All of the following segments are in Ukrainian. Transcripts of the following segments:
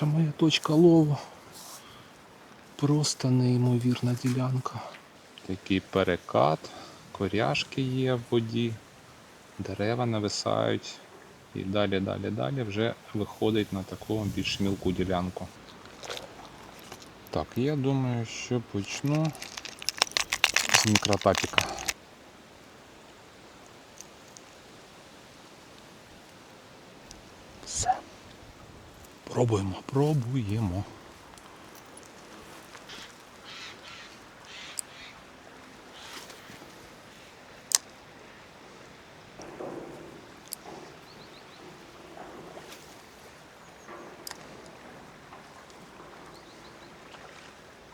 Перша моя точка лову. Просто неймовірна ділянка. Такий перекат, коряшки є в воді, дерева нависають. І далі, далі, далі вже виходить на таку більш мілку ділянку. Так, я думаю, що почну з мікротапіка. Пробуємо, пробуємо.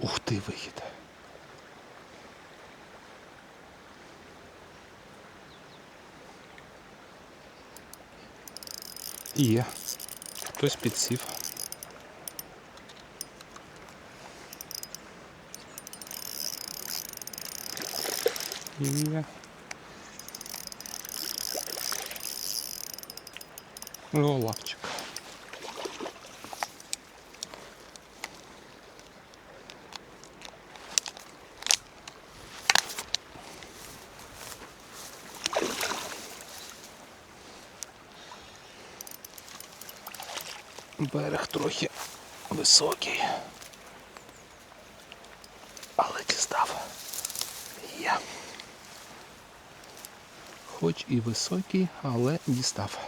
Ух ти, вихід. Є. Хтось підсів. Є. Голавчик. Берег трохи високий. Але дістав. Є. Хоч і високий, але дістав.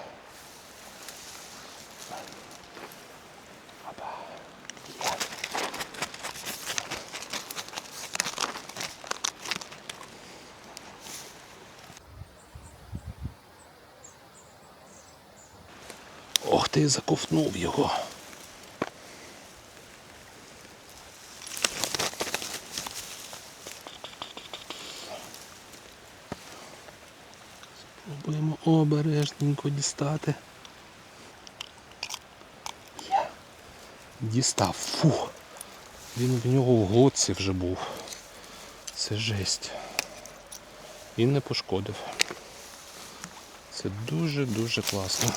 Ти, заковтнув його. Спробуємо обережненько дістати. Є. Дістав. Фух. Він в нього в глотці вже був. Це жесть. І не пошкодив. Це дуже-дуже класно.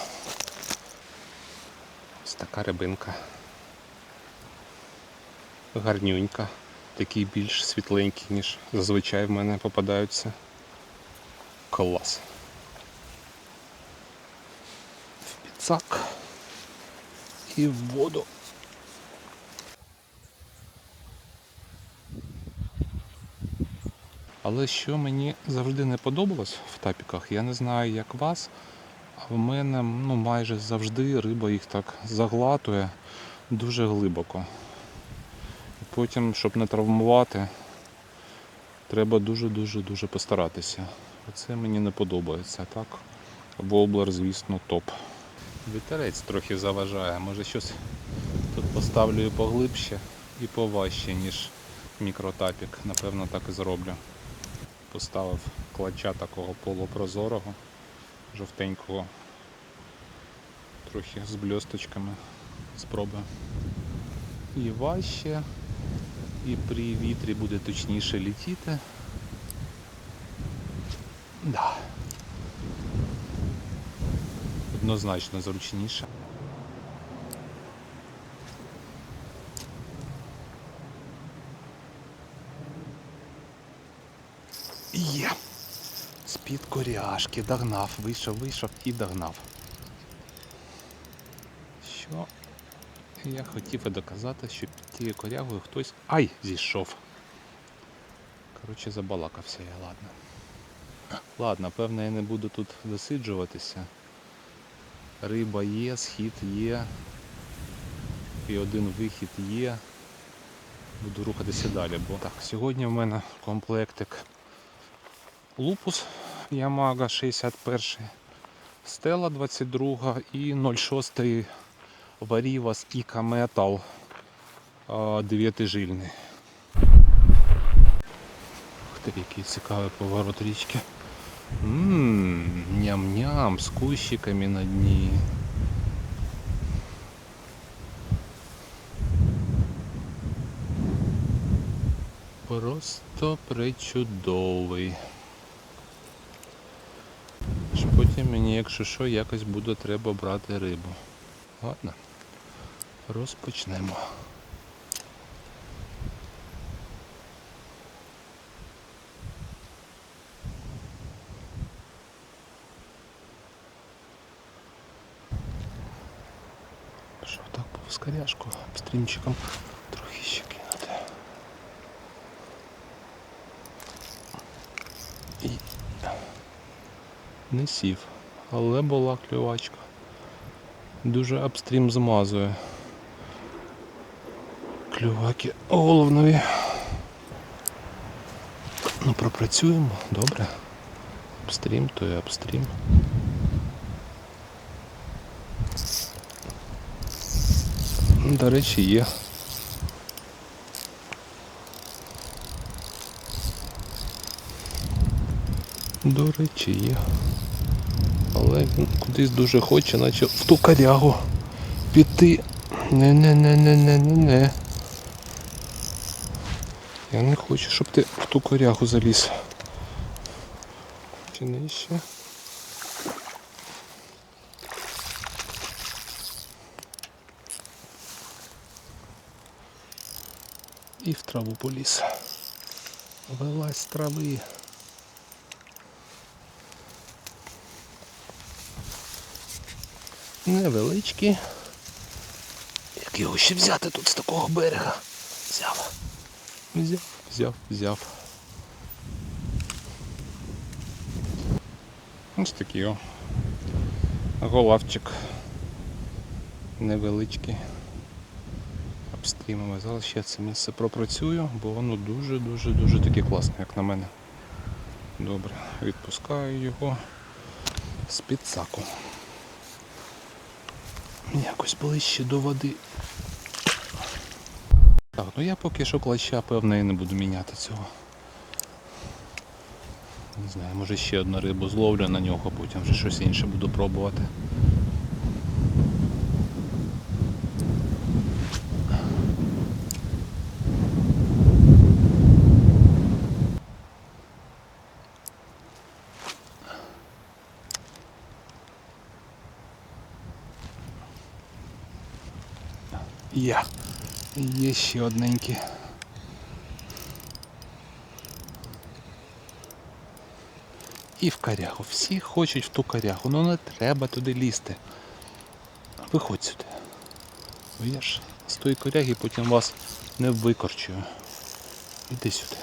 Така рибинка. Гарнюнька. Такий більш світленький, ніж зазвичай в мене попадаються. Клас. В підсак і в воду. Але що мені завжди не подобалось в тапіках, я не знаю як вас, а в мене ну, майже завжди риба їх так заглатує дуже глибоко. Потім, щоб не травмувати, треба дуже-дуже-дуже постаратися. Оце мені не подобається, так? Воблер, звісно, топ. Вітерець трохи заважає, може щось тут поставлю поглибше і поважче, ніж мікротапік. Напевно, так і зроблю. Поставив клача такого полупрозорого, жовтенького, трохи з бльосточками. Спробую. І важче, і при вітрі буде точніше літіти. Да. Однозначно зручніше. Є. З-під коряшки догнав, вийшов, вийшов і догнав. Що я хотів і доказати, що під тією корягою хтось ай зійшов. Коротше, забалакався я, ладно. Ладно, певно, я не буду тут засиджуватися. Риба є, схід є. І один вихід є. Буду рухатися далі, бо так, сьогодні в мене комплектик Лупус Ямага 61, Стела 22 і 06 Варівас Іка Метал 9 жильний. Ух який цікавий поворот річки. Ням-ням, з кущиками на дні. Просто причудовий. Ж Потім мені, якщо що, якось буде треба брати рибу. Ладно. розпочнемо. Що так по скоряшку стрімчиком трохи ще кинути. І не сів, але була клювачка. Дуже апстрім змазує. Клюваки головнові. Ну, пропрацюємо, добре. Апстрім, то і апстрім. До речі, є. До речі, є. Але він кудись дуже хоче, наче в ту корягу піти. Не-не-не-не-не-не-не. Я не хочу, щоб ти в ту корягу заліз. Чи нижче? І в траву поліз. Вилазь трави. Невеличкі. Як його ще взяти тут з такого берега? Взяв. Взяв, взяв, взяв. Ось такий о. Голавчик. Невеличкий. Обстрімами. Зараз ще це місце пропрацюю, бо воно дуже-дуже-дуже таке класне, як на мене. Добре, відпускаю його з під саку. Якось ближче до води. Так, ну я поки що клаща, певно, і не буду міняти цього. Не знаю, може ще одну рибу зловлю на нього, потім вже щось інше буду пробувати. Є. Є ще одненький. І в корягу. Всі хочуть в ту корягу, але не треба туди лізти. Виходь сюди. Бо я ж з тої коряги потім вас не викорчую. Іди сюди.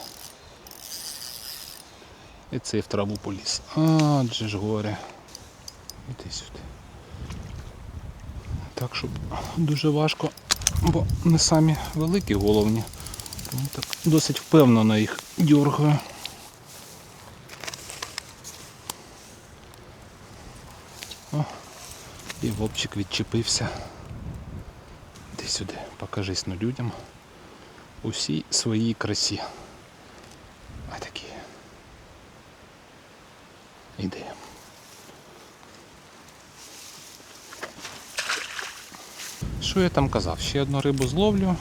І цей в траву поліз. Адже ж горе. Іди сюди. Так, щоб дуже важко, бо не самі великі головні. Тому так досить впевнено їх дергаю. О, і вовчик відчепився. Іди сюди, покажись ну людям у всій своїй красі. А такі. Іди. Що я там казав? Ще одну рибу зловлю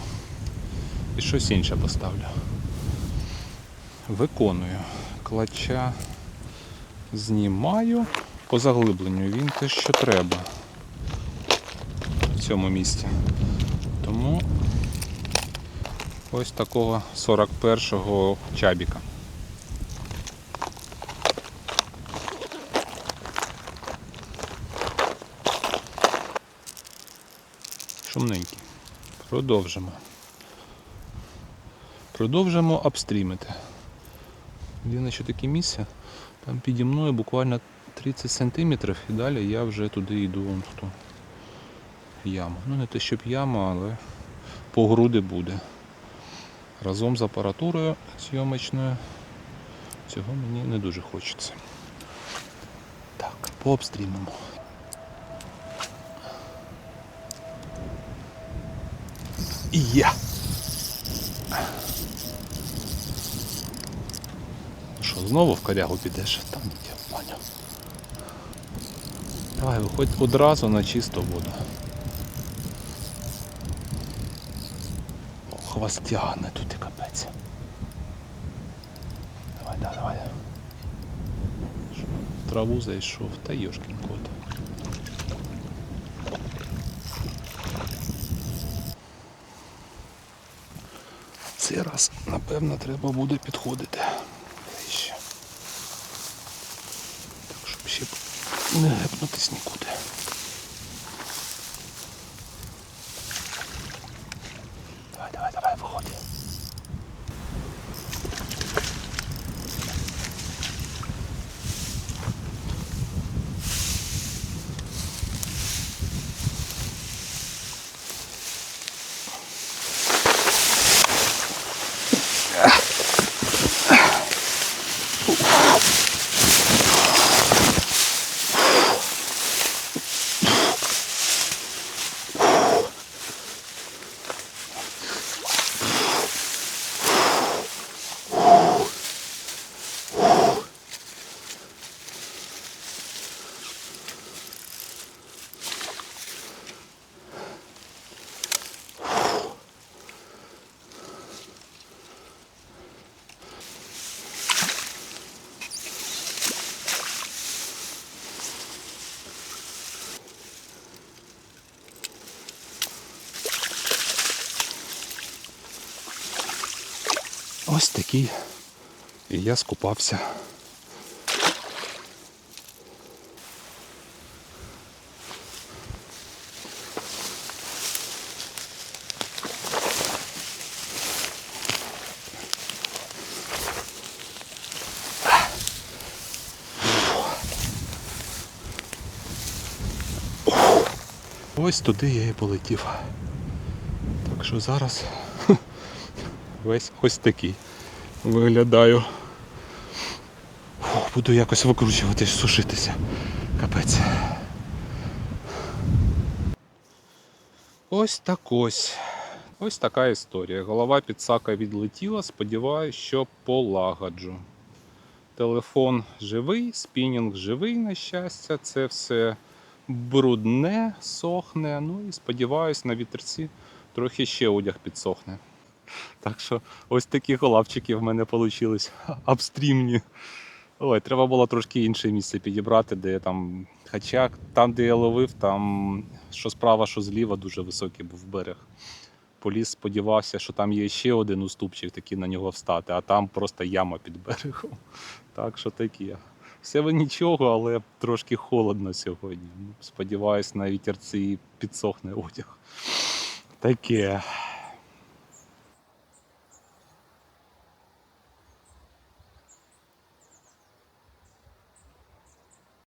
і щось інше поставлю. Виконую. Клача знімаю по заглибленню. Він те, що треба в цьому місці. Тому ось такого 41-го чабіка. Шумненький. Продовжимо. Продовжимо обстрімити. Єдине, що таке місце, там піді мною буквально 30 см і далі я вже туди йду вон в ту яму. Ну не те, щоб яма, але по груди буде. Разом з апаратурою зйомочною цього мені не дуже хочеться. Так, пообстрімимо. І є. Що, знову в корягу підеш? Там я поняв. Давай, виходь одразу на чисту воду. Ох, вас тягне тут і капець. Давай, давай, давай. Траву зайшов, та йошкін кот. Цей раз, напевно, треба буде підходити. Так, щоб ще не гепнутись нікуди. Давай, давай, давай, виходь. Ось такий. І я скупався. Ось туди я і полетів. Так що зараз весь ось такий виглядаю. Фух, буду якось викручуватись, сушитися. Капець. Ось так ось. Ось така історія. Голова підсака відлетіла, сподіваюся, що полагоджу. Телефон живий, спінінг живий, на щастя, це все брудне, сохне. Ну і сподіваюсь, на вітерці трохи ще одяг підсохне. Так що ось такі голавчики в мене вийшли апстрімні. Ой, треба було трошки інше місце підібрати, де там. Хоча там, де я ловив, там що справа, що зліва, дуже високий був берег. Поліс сподівався, що там є ще один уступчик, такий на нього встати, а там просто яма під берегом. Так що таке. Все ви нічого, але трошки холодно сьогодні. Сподіваюсь, на вітерці підсохне одяг. Таке.